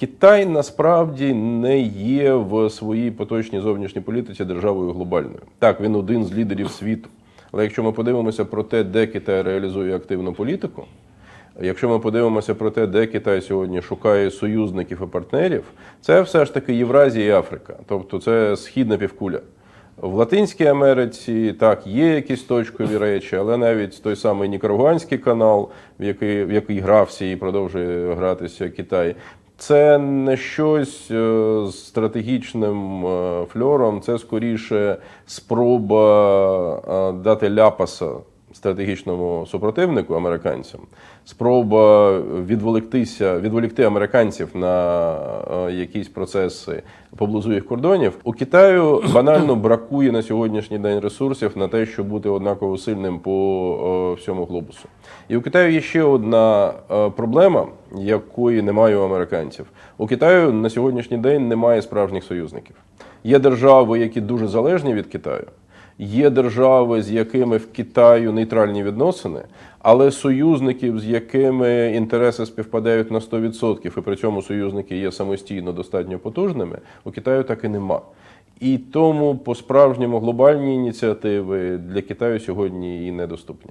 Китай насправді не є в своїй поточній зовнішній політиці державою глобальною. Так, він один з лідерів світу. Але якщо ми подивимося про те, де Китай реалізує активну політику, якщо ми подивимося про те, де Китай сьогодні шукає союзників і партнерів, це все ж таки Євразія і Африка, тобто це східна півкуля. В Латинській Америці так є якісь точкові речі, але навіть той самий Нікарагуанський канал, в який, в який грався і продовжує гратися Китай, це не щось е, з стратегічним е, фльором, це скоріше спроба е, дати ляпаса стратегічному супротивнику американцям, спроба відволіктися, відволікти американців на е, якісь процеси поблизу їх кордонів. У Китаю банально бракує на сьогоднішній день ресурсів на те, щоб бути однаково сильним по е, всьому глобусу. І у Китаю є ще одна е, проблема, якої немає у американців. У Китаю на сьогоднішній день немає справжніх союзників. Є держави, які дуже залежні від Китаю. Є держави, з якими в Китаю нейтральні відносини, але союзників, з якими інтереси співпадають на 100%, і при цьому союзники є самостійно достатньо потужними, у Китаю так і нема. І тому по справжньому глобальні ініціативи для Китаю сьогодні і недоступні.